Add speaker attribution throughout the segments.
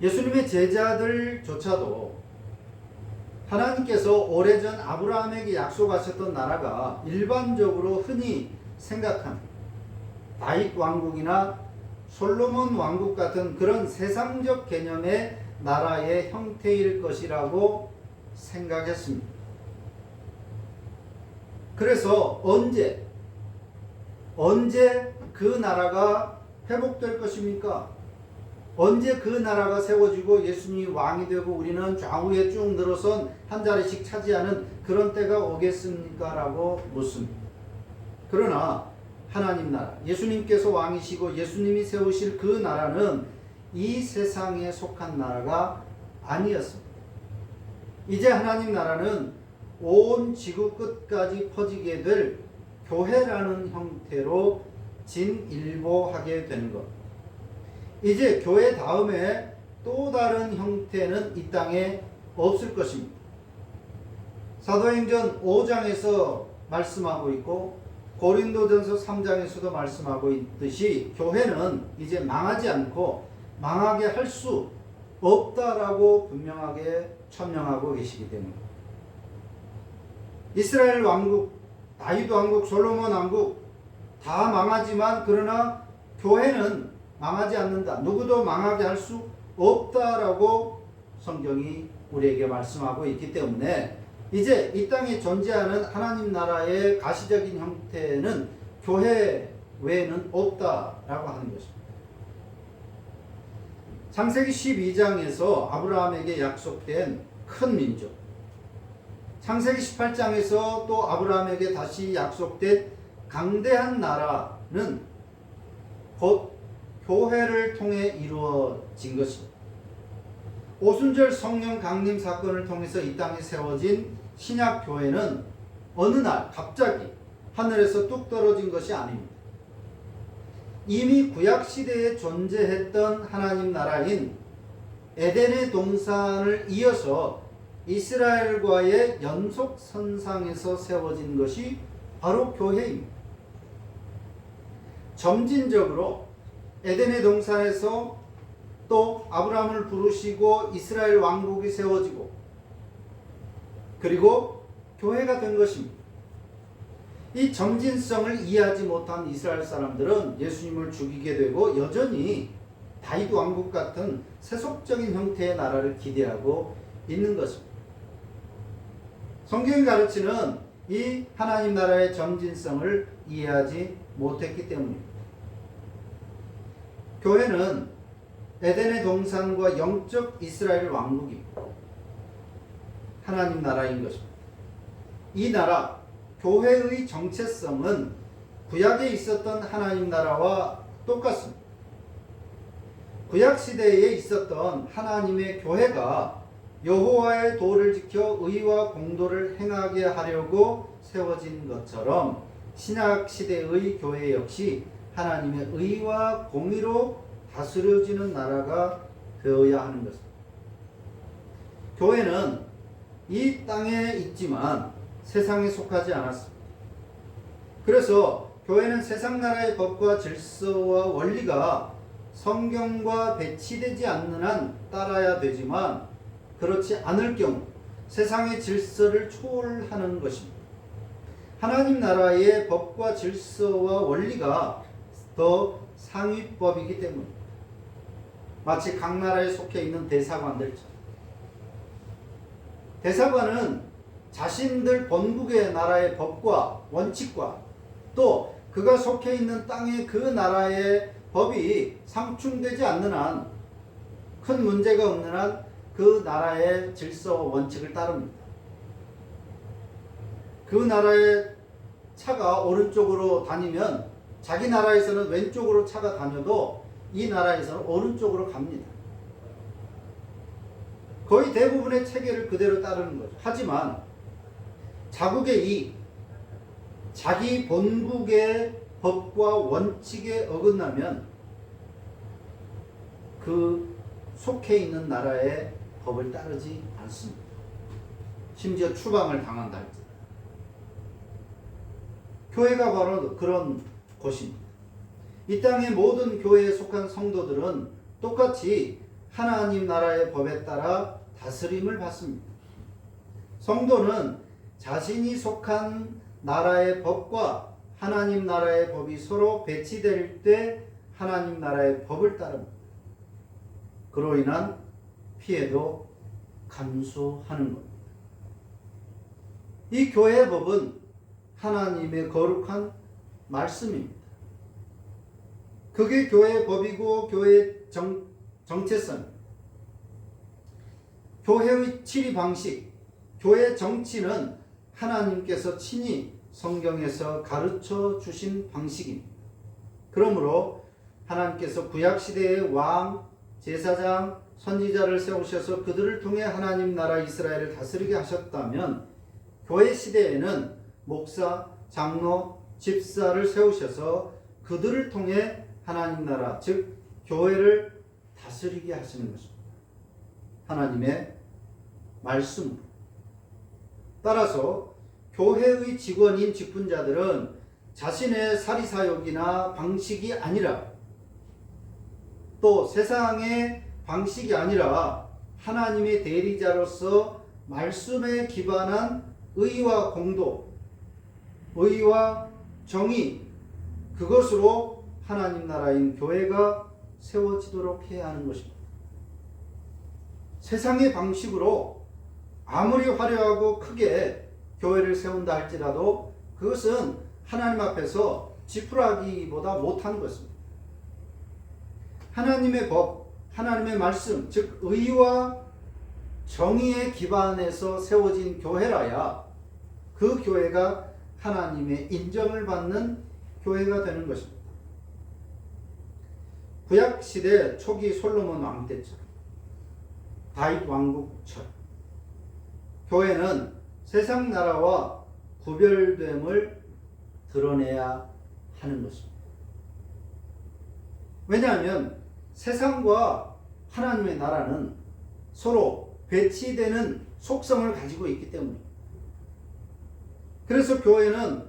Speaker 1: 예수님의 제자들조차도 하나님께서 오래전 아브라함에게 약속하셨던 나라가 일반적으로 흔히 생각한 다윗 왕국이나 솔로몬 왕국 같은 그런 세상적 개념의 나라의 형태일 것이라고 생각했습니다. 그래서 언제 언제 그 나라가 회복될 것입니까? 언제 그 나라가 세워지고 예수님이 왕이 되고 우리는 좌우에 쭉 늘어선 한 자리씩 차지하는 그런 때가 오겠습니까? 라고 묻습니다. 그러나 하나님 나라, 예수님께서 왕이시고 예수님이 세우실 그 나라는 이 세상에 속한 나라가 아니었습니다. 이제 하나님 나라는 온 지구 끝까지 퍼지게 될 교회라는 형태로 진일보하게 되는 것. 이제 교회 다음에 또 다른 형태는 이 땅에 없을 것입니다. 사도행전 5장에서 말씀하고 있고 고린도전서 3장에서도 말씀하고 있듯이 교회는 이제 망하지 않고 망하게 할 수 없다라고 분명하게 천명하고 계시기 때문에 이스라엘 왕국, 다윗 왕국, 솔로몬 왕국 다 망하지만 그러나 교회는 망하지 않는다. 누구도 망하게 할 수 없다라고 성경이 우리에게 말씀하고 있기 때문에 이제 이 땅에 존재하는 하나님 나라의 가시적인 형태는 교회 외에는 없다라고 하는 것입니다. 창세기 12장에서 아브라함에게 약속된 큰 민족. 창세기 18장에서 또 아브라함에게 다시 약속된 강대한 나라는 곧 교회를 통해 이루어진 것입니다. 오순절 성령 강림 사건을 통해서 이 땅에 세워진 신약 교회는 어느 날 갑자기 하늘에서 뚝 떨어진 것이 아닙니다. 이미 구약 시대에 존재했던 하나님 나라인 에덴의 동산을 이어서 이스라엘과의 연속 선상에서 세워진 것이 바로 교회입니다. 점진적으로 에덴의 동산에서 또 아브라함을 부르시고 이스라엘 왕국이 세워지고 그리고 교회가 된 것입니다. 이 점진성을 이해하지 못한 이스라엘 사람들은 예수님을 죽이게 되고 여전히 다윗 왕국 같은 세속적인 형태의 나라를 기대하고 있는 것입니다. 성경이 가르치는 이 하나님 나라의 점진성을 이해하지 못했기 때문입니다. 교회는 에덴의 동산과 영적 이스라엘 왕국이고 하나님 나라인 것입니다. 이 나라 교회의 정체성은 구약에 있었던 하나님 나라와 똑같습니다. 구약 시대에 있었던 하나님의 교회가 여호와의 도를 지켜 의와 공도를 행하게 하려고 세워진 것처럼 신약 시대의 교회 역시 하나님의 의와 공의로 다스려지는 나라가 되어야 하는 것입니다. 교회는 이 땅에 있지만 세상에 속하지 않았습니다. 그래서 교회는 세상 나라의 법과 질서와 원리가 성경과 배치되지 않는 한 따라야 되지만 그렇지 않을 경우 세상의 질서를 초월하는 것입니다. 하나님 나라의 법과 질서와 원리가 더 상위법이기 때문입니다. 마치 각 나라에 속해 있는 대사관들처럼. 대사관은 자신들 본국의 나라의 법과 원칙과 또 그가 속해 있는 땅의 그 나라의 법이 상충되지 않는 한 큰 문제가 없는 한 그 나라의 질서와 원칙을 따릅니다. 그 나라의 차가 오른쪽으로 다니면 자기 나라에서는 왼쪽으로 차가 다녀도 이 나라에서는 오른쪽으로 갑니다. 거의 대부분의 체계를 그대로 따르는 거죠. 하지만 자국의 이 자기 본국의 법과 원칙에 어긋나면 그 속해 있는 나라의 법을 따르지 않습니다. 심지어 추방을 당한다 할지. 교회가 바로 그런 곳입니다. 이 땅의 모든 교회에 속한 성도들은 똑같이 하나님 나라의 법에 따라 다스림을 받습니다. 성도는 자신이 속한 나라의 법과 하나님 나라의 법이 서로 배치될 때 하나님 나라의 법을 따릅니다. 그로 인한 피해도 감수하는 겁니다. 이 교회의 법은 하나님의 거룩한 말씀입니다. 그게 교회의 법이고 교회의 정, 정체성, 교회의 치리 방식, 교회 정치는 하나님께서 친히 성경에서 가르쳐 주신 방식입니다. 그러므로 하나님께서 구약 시대의 왕, 제사장, 선지자를 세우셔서 그들을 통해 하나님 나라 이스라엘을 다스리게 하셨다면 교회 시대에는 목사, 장로, 집사를 세우셔서 그들을 통해 하나님 나라 즉 교회를 다스리게 하시는 것입니다. 하나님의 말씀. 따라서 교회의 직원인 직분자들은 자신의 사리사욕이나 방식이 아니라 또 세상의 방식이 아니라 하나님의 대리자로서 말씀에 기반한 의와 공도, 의와 정의, 그것으로 하나님 나라인 교회가 세워지도록 해야 하는 것입니다. 세상의 방식으로 아무리 화려하고 크게 교회를 세운다 할지라도 그것은 하나님 앞에서 지푸라기보다 못한 것입니다. 하나님의 법, 하나님의 말씀, 즉 의와 정의에 기반해서 세워진 교회라야 그 교회가 하나님의 인정을 받는 교회가 되는 것입니다. 구약 시대 초기 솔로몬 왕 때처럼 다윗 왕국처럼 교회는 세상 나라와 구별됨을 드러내야 하는 것입니다. 왜냐하면 세상과 하나님의 나라는 서로 배치되는 속성을 가지고 있기 때문입니다. 그래서 교회는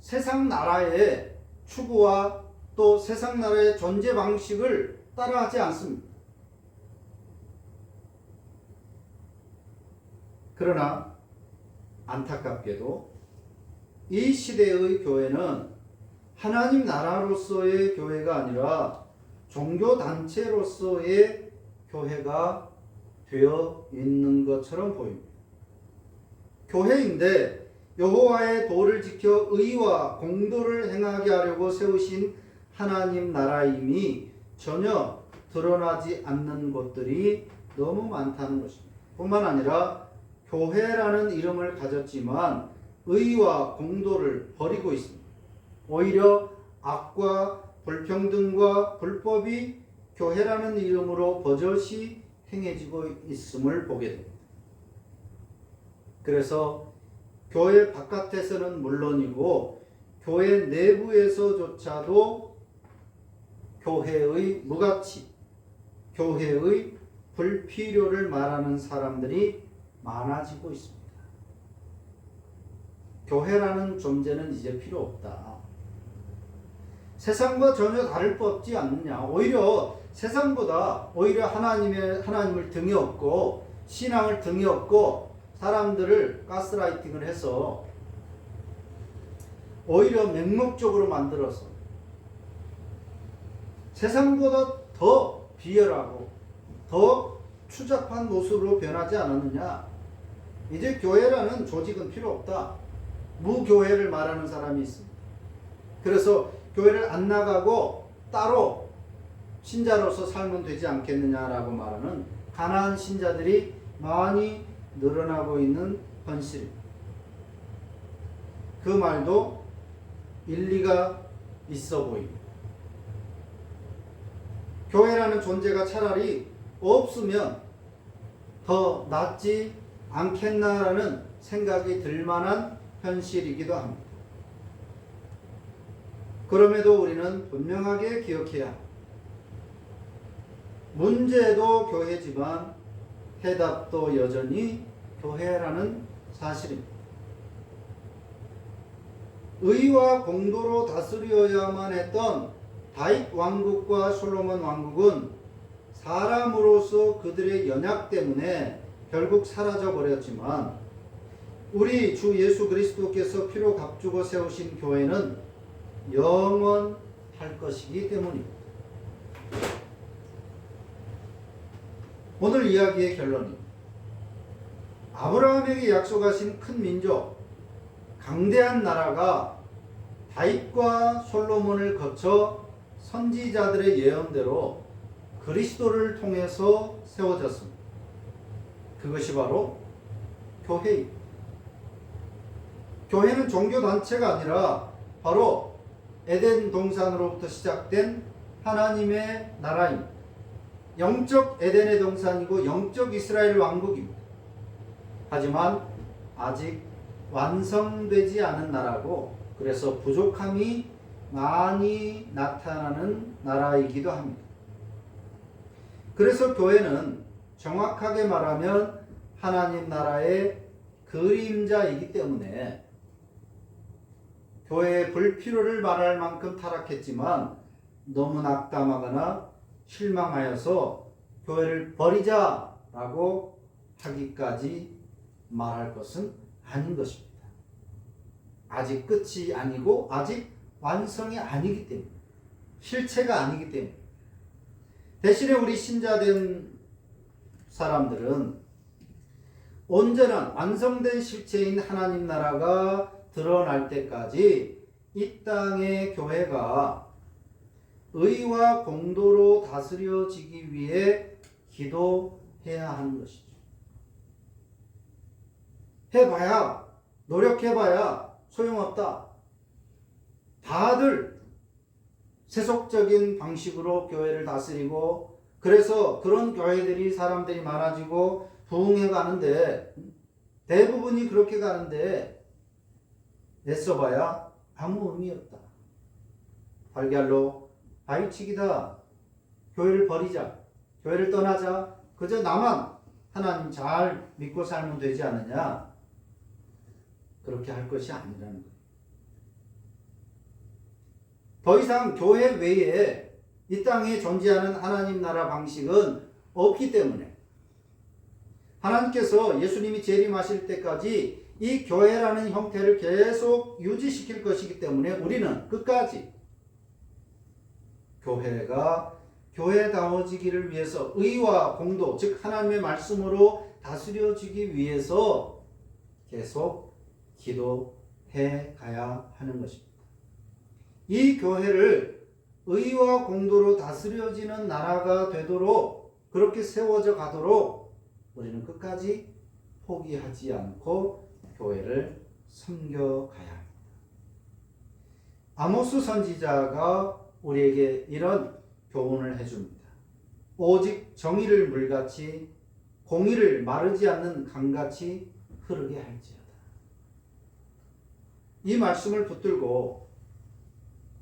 Speaker 1: 세상 나라의 추구와 또 세상 나라의 존재 방식을 따라하지 않습니다. 그러나 안타깝게도 이 시대의 교회는 하나님 나라로서의 교회가 아니라 종교 단체로서의 교회가 되어 있는 것처럼 보입니다. 교회인데 여호와의 도를 지켜 의와 공도를 행하게 하려고 세우신 하나님 나라임이 전혀 드러나지 않는 것들이 너무 많다는 것입니다. 뿐만 아니라 교회라는 이름을 가졌지만 의와 공도를 버리고 있습니다. 오히려 악과 불평등과 불법이 교회라는 이름으로 버젓이 행해지고 있음을 보게 됩니다. 그래서 교회 바깥에서는 물론이고 교회 내부에서조차도 교회의 무가치, 교회의 불필요를 말하는 사람들이 많아지고 있습니다. 교회라는 존재는 이제 필요 없다. 세상과 전혀 다를 바 없지 않느냐. 오히려 세상보다 오히려 하나님의 하나님을 등에 업고 신앙을 등에 업고 사람들을 가스라이팅을 해서 오히려 맹목적으로 만들어서 세상보다 더 비열하고 더 추잡한 모습으로 변하지 않았느냐? 이제 교회라는 조직은 필요 없다. 무교회를 말하는 사람이 있습니다. 그래서 교회를 안 나가고 따로 신자로서 살면 되지 않겠느냐라고 말하는 가난한 신자들이 많이 늘어나고 있는 현실입니다. 그 말도 일리가 있어 보입니다. 교회라는 존재가 차라리 없으면 더 낫지 않겠나라는 생각이 들 만한 현실이기도 합니다. 그럼에도 우리는 분명하게 기억해야. 문제도 교회지만 해답도 여전히 교회라는 사실입니다. 의와 공도로 다스려야만 했던 다윗 왕국과 솔로몬 왕국은 사람으로서 그들의 연약 때문에 결국 사라져 버렸지만 우리 주 예수 그리스도께서 피로 값주고 세우신 교회는 영원할 것이기 때문입니다. 오늘 이야기의 결론이 아브라함에게 약속하신 큰 민족, 강대한 나라가 다윗과 솔로몬을 거쳐 선지자들의 예언대로 그리스도를 통해서 세워졌습니다. 그것이 바로 교회입니다. 교회는 종교 단체가 아니라 바로 에덴 동산으로부터 시작된 하나님의 나라입니다. 영적 에덴의 동산이고 영적 이스라엘 왕국입니다. 하지만 아직 완성되지 않은 나라고 그래서 부족함이 많이 나타나는 나라이기도 합니다. 그래서 교회는 정확하게 말하면 하나님 나라의 그림자이기 때문에 교회의 불필요를 말할 만큼 타락했지만 너무 낙담하거나 실망하여서 교회를 버리자라고 하기까지 말할 것은 아닌 것입니다. 아직 끝이 아니고 아직 완성이 아니기 때문에 실체가 아니기 때문에 대신에 우리 신자된 사람들은 온전한 완성된 실체인 하나님 나라가 드러날 때까지 이 땅의 교회가 의와 공도로 다스려지기 위해 기도해야 하는 것이죠. 해봐야, 노력해봐야 소용없다. 다들 세속적인 방식으로 교회를 다스리고, 그래서 그런 교회들이 사람들이 많아지고 부흥해 가는데, 대부분이 그렇게 가는데, 애써봐야 아무 의미 없다. 달걀로 바위치기다. 교회를 버리자. 교회를 떠나자. 그저 나만 하나님 잘 믿고 살면 되지 않느냐? 그렇게 할 것이 아니라는 거예요. 더 이상 교회 외에 이 땅에 존재하는 하나님 나라 방식은 없기 때문에 하나님께서 예수님이 재림하실 때까지 이 교회라는 형태를 계속 유지시킬 것이기 때문에 우리는 끝까지 교회가 교회다워지기를 위해서 의와 공도, 즉 하나님의 말씀으로 다스려지기 위해서 계속 기도해 가야 하는 것입니다. 이 교회를 의와 공도로 다스려지는 나라가 되도록 그렇게 세워져 가도록 우리는 끝까지 포기하지 않고 교회를 섬겨 가야 합니다. 아모스 선지자가 우리에게 이런 교훈을 해줍니다. 오직 정의를 물같이 공의를 마르지 않는 강같이 흐르게 할지어다. 이 말씀을 붙들고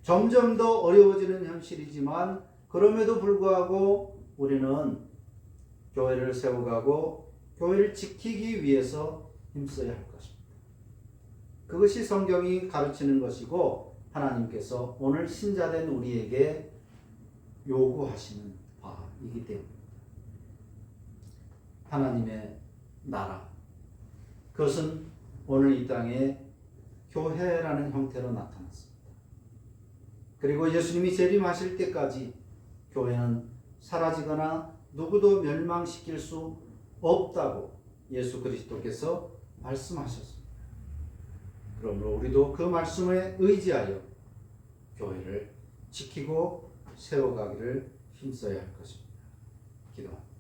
Speaker 1: 점점 더 어려워지는 현실이지만 그럼에도 불구하고 우리는 교회를 세워가고 교회를 지키기 위해서 힘써야 할 것입니다. 그것이 성경이 가르치는 것이고 하나님께서 오늘 신자된 우리에게 요구하시는 바이기 때문입니다. 하나님의 나라. 그것은 오늘 이 땅에 교회라는 형태로 나타났습니다. 그리고 예수님이 재림하실 때까지 교회는 사라지거나 누구도 멸망시킬 수 없다고 예수 그리스도께서 말씀하셨습니다. 그러므로 우리도 그 말씀에 의지하여 교회를 지키고 세워가기를 힘써야 할 것입니다. 기도합니다.